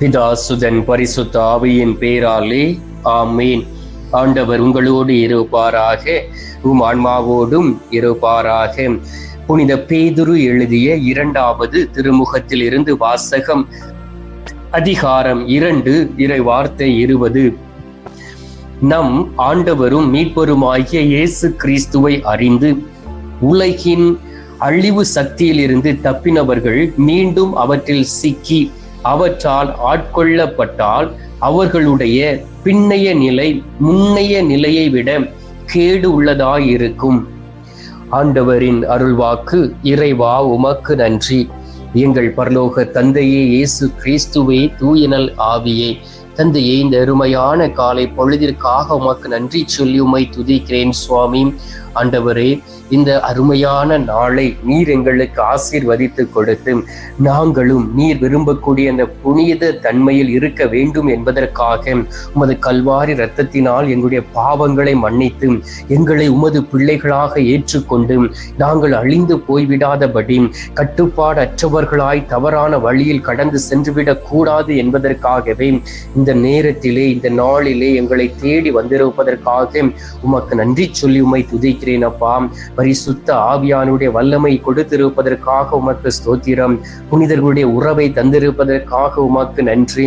பிதாசுதன் பரிசுத்த ஆவியின் பேராலே ஆமீன். ஆண்டவர் உங்களோடு இருப்பாராக உம் ஆன்மாவோடும் இருப்பாராக. புனித பேதுரு எழுதிய இரண்டாவது திருமுகத்தில் இருந்து வாசகம் அதிகாரம் இரண்டு இறை வார்த்தை இருபது. நம் ஆண்டவரும் மீட்பருமாகிய இயேசு கிறிஸ்துவை அறிந்து உலகின் அழிவு சக்தியிலிருந்து தப்பினவர்கள் மீண்டும் அவற்றில் சிக்கி அவற்றால் ஆட்கொள்ளப்பட்டால் அவர்களுடைய பின்னைய நிலை முன்னைய நிலையை விட கேடு உள்ளதாயிருக்கும். ஆண்டவரின் அருள்வாக்கு இறைவா உமக்கு நன்றி. எங்கள் பரலோக தந்தையே இயேசு கிறிஸ்துவே தூயனல் ஆவியே. தந்தையே இந்த அருமையான காலை பொழுதிற்காக உமக்கு நன்றி சொல்லி உமை துதிக்கிறேன் சுவாமி. ஆண்டவரே இந்த அருமையான நாளை நீர் எங்களுக்கு ஆசீர்வதித்து கொடுத்து நாங்களும் நீர் விரும்பக்கூடிய அந்த புனித தன்மையில் இருக்க வேண்டும் என்பதற்காக உமது கல்வாரி இரத்தத்தினால் எங்களுடைய பாவங்களை மன்னித்து எங்களை உமது பிள்ளைகளாக ஏற்றுக்கொண்டு நாங்கள் அழிந்து போய்விடாதபடி கட்டுப்பாடற்றவர்களாய் தவறான வழியில் கடந்து சென்றுவிடக் கூடாது என்பதற்காகவே இந்த நேரத்திலே இந்த நாளிலே எங்களை தேடி வந்திருப்பதற்காக உமக்கு நன்றி சொல்லி உமை துதிக்கிறேன் அப்பா பரிசுத்த ஆவியானுடைய வல்லமை கொடுத்திருப்பதற்காக உமக்கு ஸ்தோத்திரம். புனிதர்களுடைய உறவை தந்திருப்பதற்காக உமக்கு நன்றி.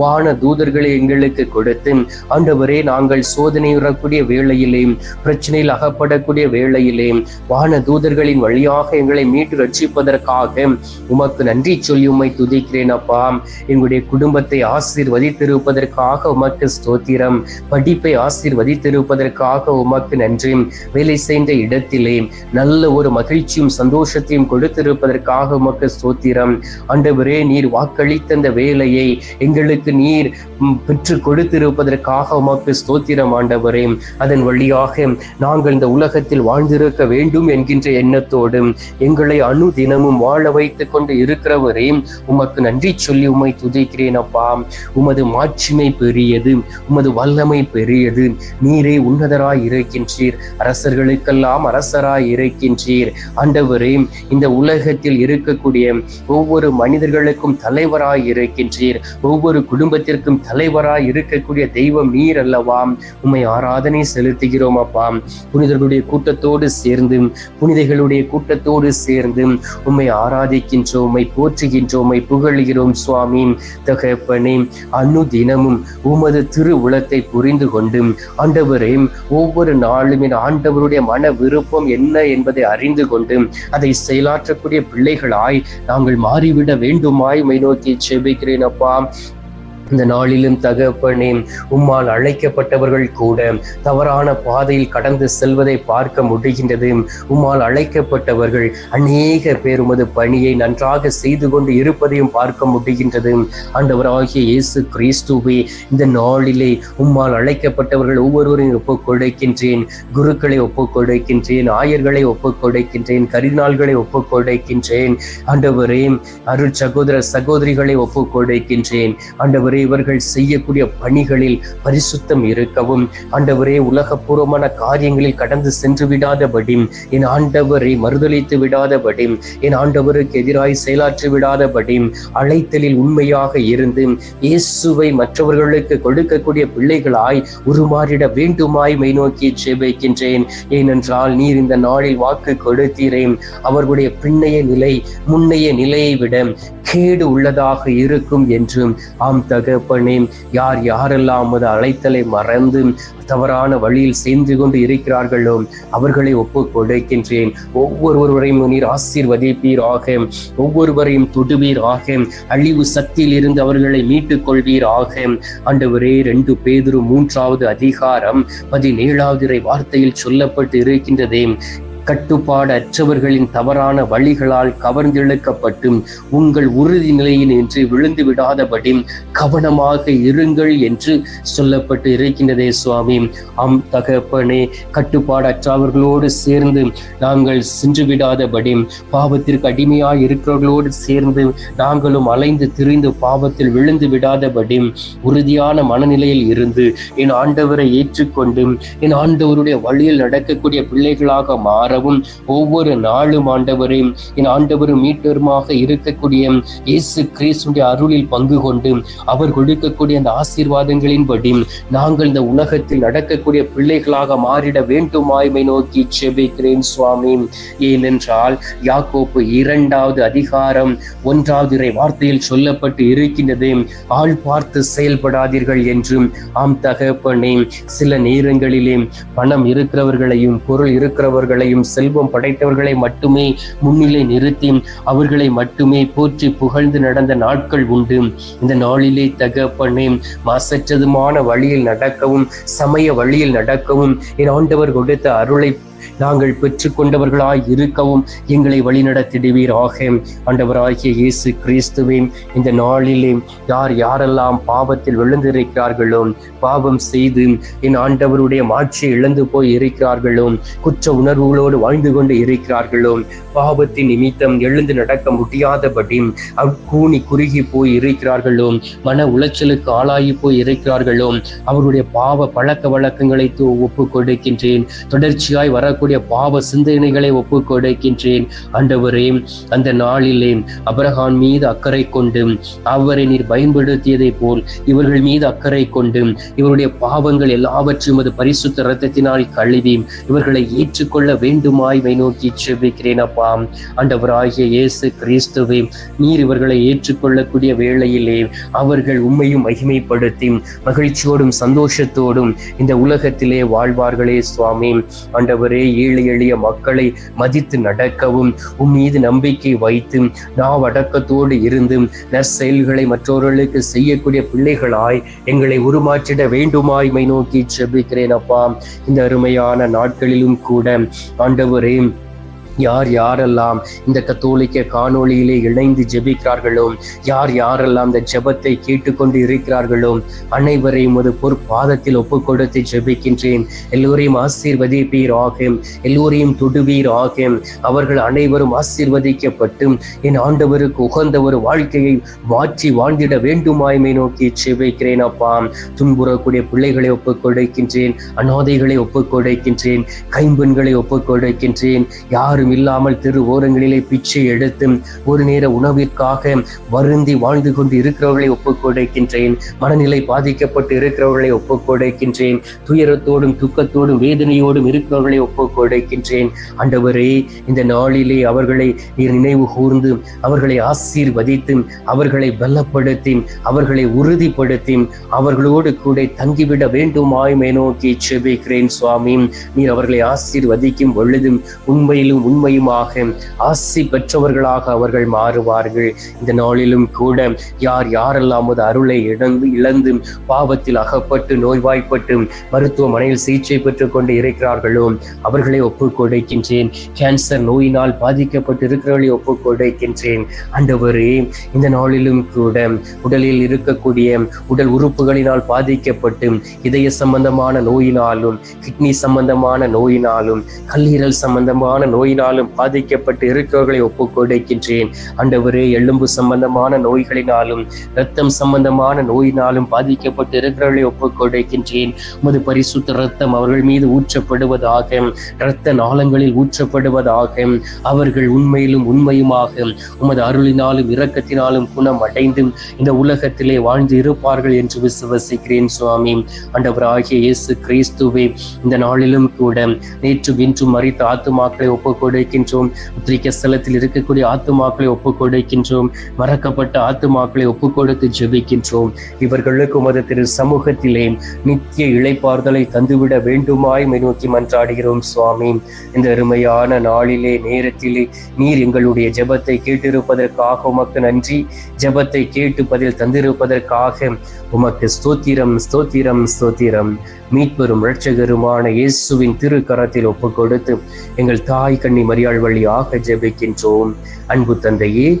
வான தூதர்களை எங்களுக்கு கொடுத்து ஆண்டவரே நாங்கள் சோதனை உறக்கூடிய வேளையிலே பிரச்சனையில் அகப்படக்கூடிய வேளையிலே வான தூதர்களின் வழியாக எங்களை மீட்டு ரட்சிப்பதற்காக உமக்கு நன்றி சொல்லி உம்மை துதிக்கிறேன் அப்பா எங்களுடைய குடும்பத்தை ஆசீர்வதித்திருப்பதற்காக உமக்கு ஸ்தோத்திரம். படிப்பை ஆசீர்வதித்திருப்பதற்காக உமக்கு நன்றி. வேலை வேலை செய்த இடத்திலே நல்ல ஒரு மகிழ்ச்சியும் சந்தோஷத்தையும் கொடுத்திருப்பதற்காக உமக்கு ஸ்தோத்திரம். ஆண்டவரே நீர் வாக்களித்த அந்த வேலையை எங்களுக்கு நீர் பெற்று கொடுத்திருப்பதற்காக உமக்கு ஸ்தோத்திரம் ஆண்டவரே. அதன் வழியாக நாங்கள் இந்த உலகத்தில் வாழ்ந்திருக்க வேண்டும் என்கின்ற எண்ணத்தோடு எங்களை அணு தினமும் வாழ வைத்துக் கொண்டு இருக்கிறவரே உமக்கு நன்றி சொல்லி உமை துதிக்கிறேன் அப்பா. உமது மாட்சிமை பெரியது உமது வல்லமை பெரியது நீரே உன்னதராய் இருக்கின்றீர். அரசர்கள் அரசர்களுக்கெல்லாம் அரசராய் இருக்கின்றீர். ஆண்டவரே இந்த உலகத்தில் இருக்கக்கூடிய ஒவ்வொரு மனிதர்களுக்கும் தலைவராய் இருக்கின்றீர். ஒவ்வொரு குடும்பத்திற்கும் தலைவராய் இருக்கக்கூடிய தெய்வம் நீர் அல்லவா? உம்மை ஆராதனை செலுத்துகிறோம் அப்பா. புனிதர்களுடைய கூட்டத்தோடு சேர்ந்து புனிதைகளுடைய கூட்டத்தோடு சேர்ந்து உம்மை ஆராதிக்கின்றோம் உம்மை போற்றுகின்றோம் உம்மை புகழ்கிறோம் சுவாமி. தகப்பனே அனு தினமும் உமது திரு உளத்தை புரிந்து கொண்டு ஆண்டவரே ஒவ்வொரு நாளும் என் ஆண்டவருடைய மன விருப்பம் என்ன என்பதை அறிந்து கொண்டு அதை செயலாற்றக்கூடிய பிள்ளைகளாய் நாங்கள் மாறிவிட வேண்டுமாய் மை நோக்கி செபிக்கிறேன் அப்பா. இந்த நாளிலும் தகப்பனே உம்மால் அழைக்கப்பட்டவர்கள் கூட தவறான பாதையில் கடந்து செல்வதை பார்க்க முடிகின்றது. உம்மால் அழைக்கப்பட்டவர்கள் அநேக பேர் உமது பணியை நன்றாக செய்து கொண்டு இருப்பதையும் பார்க்க முடிகின்றது. ஆண்டவராகிய இயேசு கிறிஸ்துவே இந்த நாளிலே உம்மால் அழைக்கப்பட்டவர்கள் ஒவ்வொருவரையும் ஒப்புக் கொடுக்கின்றேன். குருக்களை ஒப்புக் கொடுக்கின்றேன் ஆயர்களை ஒப்புக் கொடுக்கின்றேன் கரிநாள்களை ஒப்புக் கொடுக்கின்றேன். ஆண்டவரே அருள் சகோதர சகோதரிகளை ஒப்புக் கொடுக்கின்றேன். ஆண்டவரே இவர்கள் செய்யக்கூடிய பணிகளில் பரிசுத்தம் இருக்கவும். ஆண்டவரே உலகபூர்வமான காரியங்களில் கடந்து சென்று விடாதபடி என் ஆண்டவரை மறுதளித்து விடாதபடி என் ஆண்டவருக்கு எதிராய் செயலாற்றி விடாதபடி அழைத்தலில் உண்மையாக இருந்து இயேசுவை மற்றவர்களுக்கு கொடுக்கக்கூடிய பிள்ளைகளாய் உருமாறிட வேண்டுமாய் மை நோக்கி ஜெபிக்கின்றேன். ஏனென்றால் நீர் இந்த நாளில் வாக்கு கொடுத்தீரேன் அவர்களுடைய பின்னைய நிலை முன்னைய நிலையை விட கேடு உள்ளதாக இருக்கும் என்றும் ஆம் தகப்பனே யார் யாரெல்லாம் உமது அழைத்தலை மறந்து தவறான வழியில் சேர்ந்து கொண்டு இருக்கிறார்களோ அவர்களை ஒப்பு கொடுக்கின்றேன். ஒவ்வொருவரையும் நீர் ஆசீர்வதிப்பீராக. ஒவ்வொருவரையும் தொடுவீராக. அழிவு சக்தியில் இருந்து அவர்களை மீட்டுக் கொள்வீராக ஆண்டவரே ரெண்டு பேதுரு மூன்றாவது அதிகாரம் பதினேழாவது வார்த்தையில் சொல்லப்பட்டு இருக்கின்றதே. கட்டுப்பாடற்றவர்களின் தவறான வழிகளால் கவர்ந்திழுக்கப்பட்டு உங்கள் உறுதி நிலையில் நின்று விழுந்து விடாதபடி கவனமாக இருங்கள் என்று சொல்லப்பட்டு இருக்கின்றதே சுவாமி. அம் தகப்பனே கட்டுப்பாடற்றவர்களோடு சேர்ந்து நாங்கள் சென்று விடாதபடி பாவத்திற்கு அடிமையாய் இருக்கிறவர்களோடு சேர்ந்து நாங்களும் அலைந்து திரிந்து பாவத்தில் விழுந்து விடாதபடி உறுதியான மனநிலையில் இருந்து என் ஆண்டவரை ஏற்றுக்கொண்டு என் ஆண்டவருடைய வழியில் நடக்கக்கூடிய பிள்ளைகளாக மாற வரவும் ஒவ்வொரு நாளும் ஆண்டவரே என் ஆண்டவரும் மீட்டருமாக இருக்கக்கூடிய இயேசு கிறிஸ்துடைய அருளில் பங்கு கொண்டு அவர் கொடுக்கக்கூடிய அந்த ஆசீர்வாதங்களின்படி நாங்கள் இந்த உலகத்தில் நடக்கக்கூடிய பிள்ளைகளாக மாறிட வேண்டுமாய்மை நோக்கி செபிக்கிறேன் சுவாமி. ஏனென்றால் யாக்கோப்பு இரண்டாவது அதிகாரம் ஒன்றாவது இறை வார்த்தையில் சொல்லப்பட்டு இருக்கின்றது ஆள் பார்த்து செயல்படாதீர்கள் என்றும் ஆம் தகப்பனே சில நேரங்களிலே பணம் இருக்கிறவர்களையும் பொருள் இருக்கிறவர்களையும் செல்வம் படைத்தவர்களை மட்டுமே முன்னிலை நிறுத்தி அவர்களை மட்டுமே போற்றி புகழ்ந்து நடந்த நாட்கள் உண்டு. இந்த நாளிலே தகப்பனே மாசற்றதுமான வழியில் நடக்கவும் சமய வழியில் நடக்கவும் என் ஆண்டவர் கொடுத்த அருளை நாங்கள் பெற்றுக்கொண்டவர்களாய் இருக்கவும் எங்களை வழிநடத்திடுவீராக. ஆண்டவராகிய இயேசு கிறிஸ்துவின் இந்த நாளிலே யார் யாரெல்லாம் பாவத்தில் விழுந்திருக்கிறார்களோ பாவம் செய்து என் ஆண்டவருடைய மாட்சியை இழந்து போய் இருக்கிறார்களோ குற்ற உணர்வுகளோடு வாழ்ந்து கொண்டு இருக்கிறார்களோ பாவத்தின் நிமித்தம் எழுந்து நடக்க முடியாதபடி கூனி குறுகி போய் இருக்கிறார்களோ மன உளைச்சலுக்கு ஆளாகி போய் இருக்கிறார்களோ அவருடைய பாவ பழக்க வழக்கங்களை ஒப்பு கொடுக்கின்றேன் தொடர்ச்சியாய் வர வரக்கூடிய பாவ சிந்தனைகளை ஒப்பு கொடுக்கின்றேன் ஆண்டவரே அந்த நாளிலே அப்ரஹான் மீது அக்கறை கொண்டு அவரை நீர் பயன்படுத்தியதை போல் இவர்கள் மீது அக்கறை கொண்டு இவருடைய பாவங்கள் எல்லாவற்றையும் அது பரிசுத்த ரத்தத்தினால் கழுவி இவர்களை ஏற்றுக்கொள்ள வேண்டுமாய் நோக்கி செபிக்கிறேன் அப்பா. ஆண்டவராகிய இயேசு கிறிஸ்துவை நீர் இவர்களை ஏற்றுக்கொள்ளக்கூடிய வேளையிலே அவர்கள் உண்மையும் மகிமைப்படுத்தி மகிழ்ச்சியோடும் சந்தோஷத்தோடும் இந்த உலகத்திலே வாழ்வார்களே சுவாமி. ஆண்டவரே ஏழை எளிய மக்களை மதித்து நடக்கவும் உன் மீது நம்பிக்கை வைத்து நாவடக்கத்தோடு இருந்து நற்செயல்களை மற்றவர்களுக்கு செய்யக்கூடிய பிள்ளைகளாய் எங்களை உருமாற்றிட வேண்டுமாய் மை நோக்கி செபிக்கிறேன் அப்பா. இந்த அருமையான நாட்களிலும் கூட ஆண்டவரே யார் யாரெல்லாம் இந்த கத்தோலிக்க காணொளியிலே இணைந்து ஜெபிக்கிறார்களோ யார் யாரெல்லாம் இந்த ஜெபத்தை கேட்டுக்கொண்டு இருக்கிறார்களோ அனைவரையும் ஒரு பொற்பாதத்தில் ஒப்பு கொடுத்து ஜெபிக்கின்றேன். எல்லோரையும் ஆசீர்வதிப்பீர் ஆகும் எல்லோரையும் தொடுவீர் ஆகும் அவர்கள் அனைவரும் ஆசீர்வதிக்கப்பட்டு என் ஆண்டவருக்கு உகந்த ஒரு வாழ்க்கையை மாற்றி வாழ்ந்திட வேண்டுமாய்மை நோக்கி ஜெபிக்கிறேன் அப்பா. துன்புறக்கூடிய பிள்ளைகளை ஒப்புக் கொடுக்கின்றேன் அநாதைகளை ஒப்புக் கொடுக்கின்றேன் கைம்பெண்களை ஒப்புக் கொடுக்கின்றேன் யாரும் இல்லாமல் தெரு ஓரங்களிலே பிச்சை எடுத்து ஒரு நேர உணவிற்காக வருந்தி வாழ்ந்து கொண்டு இருக்கிறவர்களை ஒப்புக்கொடைக்கின்றேன் மனநிலை பாதிக்கப்பட்டு இருக்கிறவர்களை ஒப்புக்கொடைக்கின்றேன் துயரத்தோடும் துக்கத்தோடும் வேதனையோடும் இருக்கிறவர்களை ஒப்புக்கொடைக்கின்றேன் ஆண்டவரே இந்த நாளிலே அவர்களை நீர் நினைவு கூர்ந்து அவர்களை ஆசீர்வதித்து அவர்களை பலப்படுத்தி அவர்களை உறுதிப்படுத்தி அவர்களோடு கூட தங்கிவிட வேண்டுமாய் மேனோக்கி செபிக்கிறேன் சுவாமி. நீர் அவர்களை ஆசீர்வதிக்கும் பொழுதும் உண்மையிலும் உண்மையுமாக ஆசி பெற்றவர்களாக அவர்கள் மாறுவார்கள். இந்த நாளிலும் கூட யார் யாரெல்லாம் அது அருளை இழந்து இழந்து பாவத்தில் அகப்பட்டு நோய்வாய்ப்பட்டு மருத்துவமனையில் சிகிச்சை பெற்றுக் கொண்டு இருக்கிறார்களோ அவர்களை ஒப்புக் கொடுக்கின்றேன். கேன்சர் நோயினால் பாதிக்கப்பட்டு இருக்கிறவர்களை ஒப்புக் கொடுக்கின்றேன். அண்டவரே இந்த நாளிலும் கூட உடலில் இருக்கக்கூடிய உடல் உறுப்புகளினால் பாதிக்கப்பட்டு இதய சம்பந்தமான நோயினாலும் கிட்னி சம்பந்தமான நோயினாலும் கல்லீரல் சம்பந்தமான நோயினால் நோயினாலும் பாதிக்கப்பட்டு இருக்கிறவர்களை ஒப்புக் கொடுக்கின்றேன். அண்டவரே எலும்பு சம்பந்தமான நோய்களினாலும் ரத்தம் சம்பந்தமான நோயினாலும் பாதிக்கப்பட்டு இருக்கிறவர்களை ஒப்புக் கொடுக்கின்றேன். உமது பரிசுத்த ரத்தம் அவர்கள் மீது ஊற்றப்படுவதாக இரத்த நாளங்களில் ஊற்றப்படுவதாக அவர்கள் உண்மையிலும் உண்மையுமாக உமது அருளினாலும் இரக்கத்தினாலும் குணம் அடைந்து இந்த உலகத்திலே வாழ்ந்து இருப்பார்கள் என்று விசுவசிக்கிறேன் சுவாமி. ஆண்டவராகிய இயேசு கிறிஸ்துவே இந்த நாளிலும் கூட நேற்று இன்றும் மறித்த ஆத்துமாக்களை ஒப்புக் கொடுக்கின்றோம் பத்திரிக்க ஸ்தலத்தில் இருக்கக்கூடிய ஆத்துமாக்களை ஒப்புக் கொடுக்கின்றோம் மறக்கப்பட்ட ஆத்துமாக்களை ஒப்புக் கொடுத்து ஜெபிக்கின்றோம். இவர்களுக்கு உமது திரு சமூகத்திலே நித்திய இழைப்பார்தலை தந்துவிட வேண்டுமாய் நோக்கி மன்றாடுகிறோம் சுவாமி. இந்த அருமையான நாளிலே நேரத்திலே நீர் எங்களுடைய ஜெபத்தை கேட்டிருப்பதற்காக உமக்கு நன்றி. ஜெபத்தை கேட்டு பதில் தந்திருப்பதற்காக உமக்கு ஸ்தோத்திரம் ஸ்தோத்திரம் ஸ்தோத்திரம். மீட்பெரும் இரட்சகருமான இயேசுவின் திருக்கரத்தில் ஒப்பு கொடுத்து எங்கள் தாய் கண்ணி மரியாள் வழியாக ஜெபிக்கின்றோம். அன்பு தந்தையே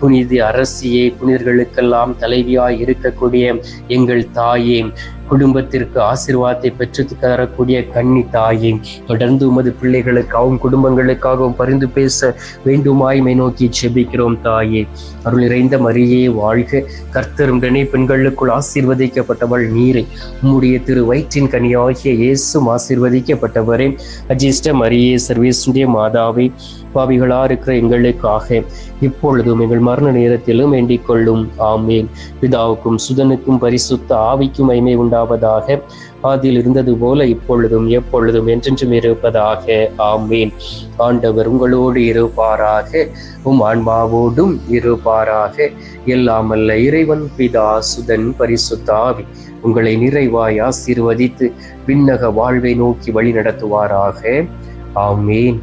புனித அரசியே புனிதர்களுக்கெல்லாம் தலைவியாய் இருக்கக்கூடிய எங்கள் தாயே குடும்பத்திற்கு ஆசிர்வாதத்தை பெற்று தரக்கூடிய கன்னி தாயே தொடர்ந்து உமது பிள்ளைகளுக்காகவும் குடும்பங்களுக்காகவும் பரிந்து பேச வேண்டுமாய்மை நோக்கி செபிக்கிறோம் தாயே. அருள் நிறைந்த மரியே வாழ்க. கர்த்தருடனே பெண்களுக்குள் ஆசீர்வதிக்கப்பட்டவள் நீரை. உம்முடைய திரு வயிற்றின் கனியாகிய இயேசும் ஆசீர்வதிக்கப்பட்டவரே. அஜிஷ்ட மரியே சர்வேசுடைய மாதாவை பாவிகளா இருக்கிற எங்களுக்காக இப்பொழுதும் எங்கள் மரண நேரத்திலும் வேண்டிக் கொள்ளும். ஆமேன். பிதாவுக்கும் சுதனுக்கும் பரிசுத்த ஆவிக்கும் மைமை உண்டாவதாக ஆதியில் இருந்தது போல இப்பொழுதும் எப்பொழுதும் என்றென்றும் இருப்பதாக. ஆமேன். ஆண்டவர் உங்களோடு இருப்பாராக. உம் ஆன்மாவோடும் இருப்பாராக. எல்லாமல்ல இறைவன் பிதா சுதன் பரிசுத்தாவி உங்களை நிறைவாய் ஆசீர்வதித்து விண்ணக வாழ்வை நோக்கி வழி நடத்துவாராக ஆமேன்.